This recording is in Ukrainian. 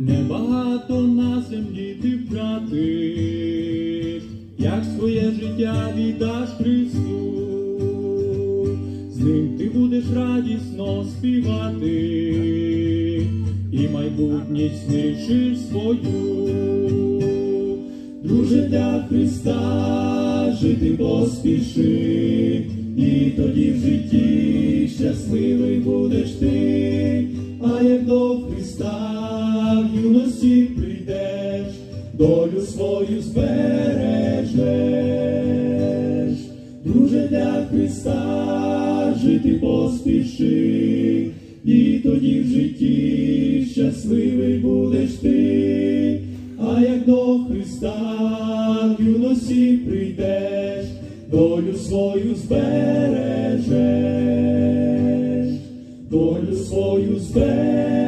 Небагато на землі ти втратиш, як своє життя віддаш Христу, з ним ти будеш радісно співати, і майбутнє знищиш свою. Друже для Христа жити поспіши, і тоді в житті щасливий будеш ти, ранах юності прийдеш, долю свою збережеш, друже для Христа жити поспіши, і тоді в житті щасливий будеш ти, а як до Христа в юності прийдеш, долю свою збережеш, долю свою збережеш.